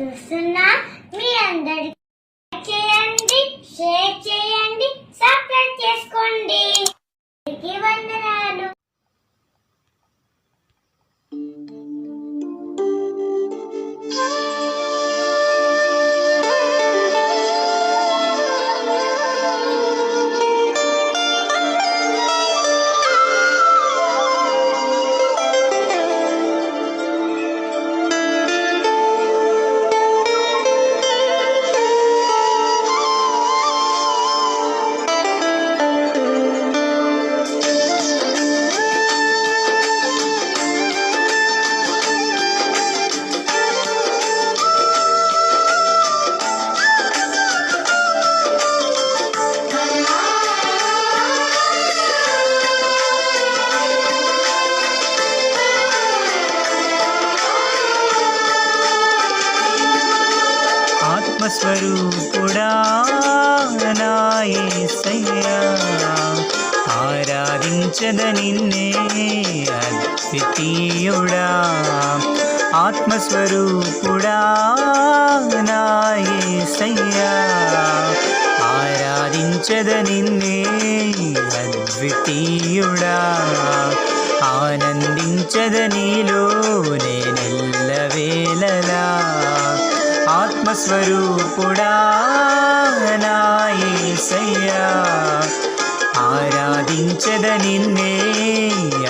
చూస్తున్నా. మీ అందరికి చేయండి షేర్ చేయండి సబ్స్క్రైబ్ చేసుకోండి. వందనాలు. ఆరాధించద నిన్నే అద్వితీయుడా ఆత్మస్వరూపుడా నా యేసయ్యా ఆరాధించద నిన్నే అద్వితీయుడా ఆనందించద నీలో నేనెల్లవేళలా ఆత్మస్వరూపుడా నా యేసయ్యా ఆరాధించద నిన్నే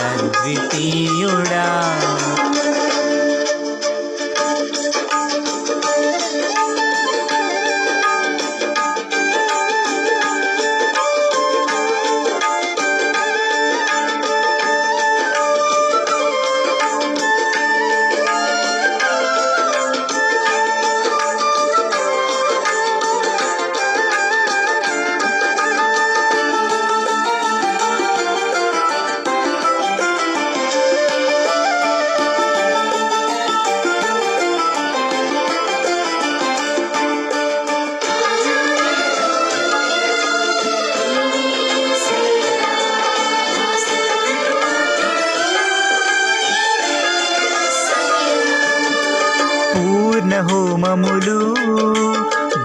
అద్వితీయుడా.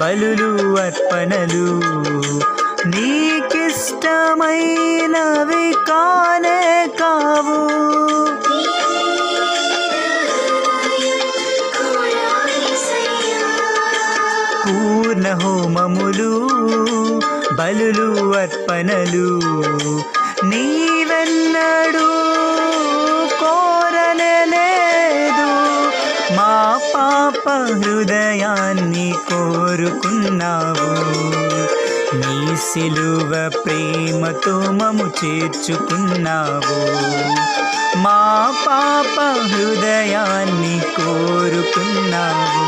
బలులు అర్పణలు. నీకిష్టమైనవి కానే కావు. పూర్ణ హోమములు బలులు అర్పణలు. నీవెన్నడూ కోరనలేదు మా పాప హృదయాన్ని చేరుకున్నావు నీ సిలువ ప్రేమతో మము చేర్చుకున్నావు. మా పాప హృదయాన్ని కోరుకున్నావు.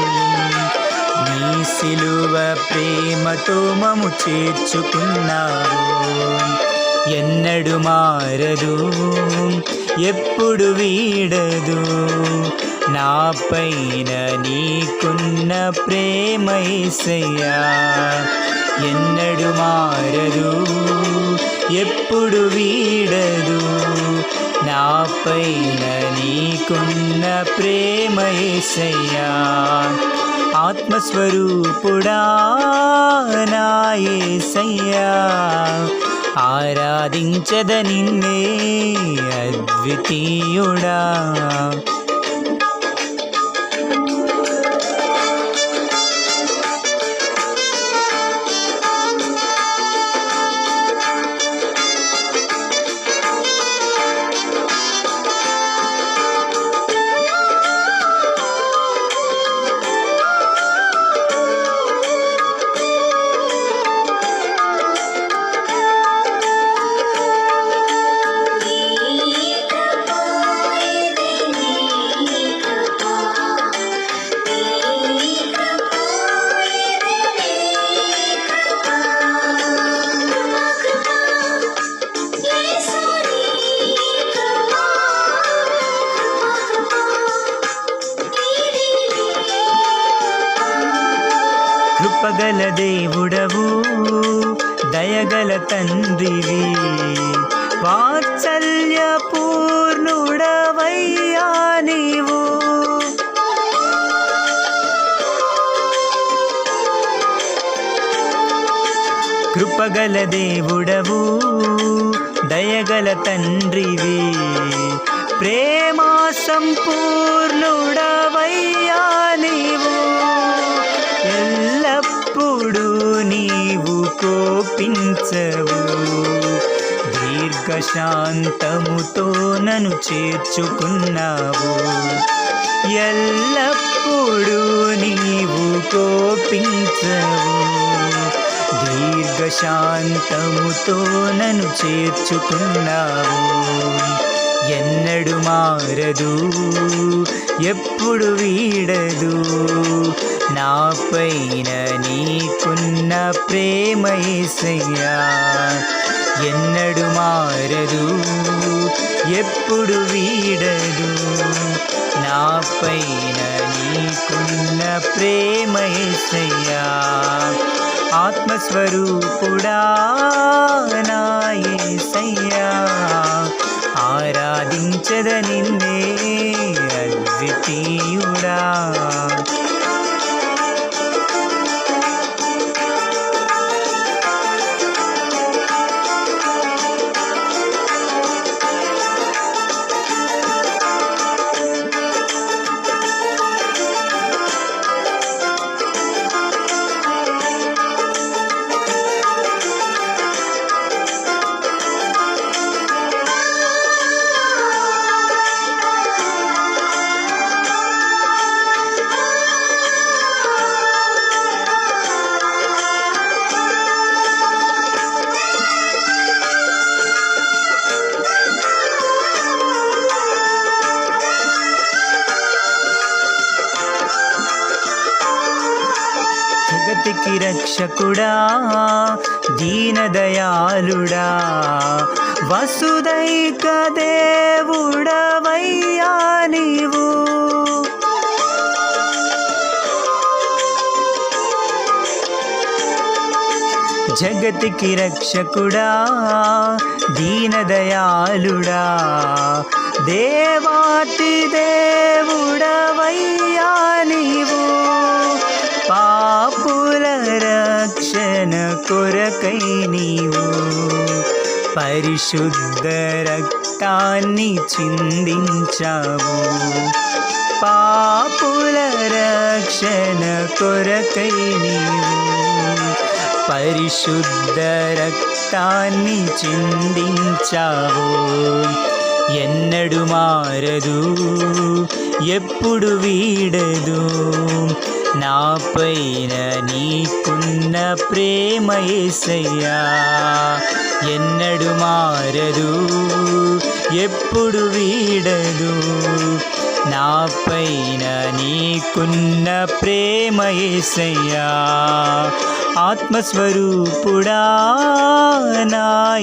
నీ సిలువ ప్రేమతో మము చేర్చుకున్నావు. ఎన్నడు మారదు ఎప్పుడు వీడదు. నా పైన నీకున్న ప్రేమైసయ్యా ఎన్నడు మారదు ఎప్పుడు వీడదు. నా పైన నీకున్న ప్రేమైసయ్యా ఆత్మస్వరూపుడా నాయసయ్యా ఆరాధించద నిన్నే అద్వితీయుడా. కృపగల దేవుడవు దయగల తండ్రివి. వాత్సల్య పూర్ణుడవయ్యా నీవు. కృపగల దేవుడవు దయగల తండ్రివి. ప్రేమా సంపూర్ణ దీర్ఘశాంతముతో నన్ను చేర్చుకున్నావు. ఎల్లప్పుడూ నీవు కోపించవు. దీర్ఘశాంతముతో నన్ను చేర్చుకున్నావు. ఎన్నడు మారదు ఎప్పుడు వీడదు. నాపైన నీకున్న ప్రేమ ఎన్నడు మారదు ఎప్పుడు వీడదు నాపైన నీకున్న ప్రేమయ్యా ఆత్మస్వరూపుడా నాయసయ్యా ఆరాధించద నిన్నే అద్వితీయుడా. జగతికి రక్షకుడా దీనదయాళుడా వసుదైక దేవుడవయ్యా నీవు. జగతికి రక్షకుడా దీనదయాళుడా దేవాతి దేవుడవయ్యా నీవు. కొరకై నీవు పరిశుద్ధ రక్తాన్ని చిందించావు. పాపుల రక్షణ కొరకై నీవు పరిశుద్ధ రక్తాన్ని చిందించావు. ఎన్నడు మారదు ఎప్పుడు వీడదు నాపైన నీకున్న ప్రేమ ఏసయ్యా ఎన్నడు మారదు ఎప్పుడు వీడదు. నాపైన నీకున్న ప్రేమ ఏసయ్యా ఆత్మస్వరూపుడా నా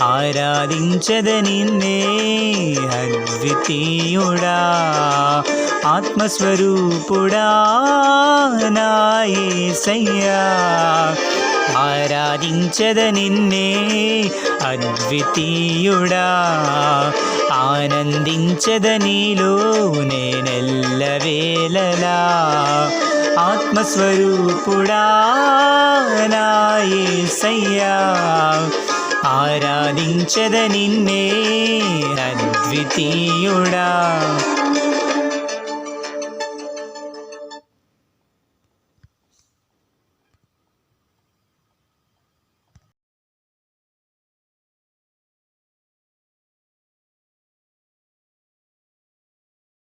యేసయ్యా ఆరాధించద నిన్నే అద్వితీయుడా ఆత్మస్వరూపుడా నా యేసయ్యా ఆరాధించద నిన్నే అద్వితీయుడా ఆనందించద నీలో నేనెల్లవేళలా ఆత్మస్వరూపుడా నా యేసయ్యా ఆరాధించద నిన్నే అద్వితీయుడా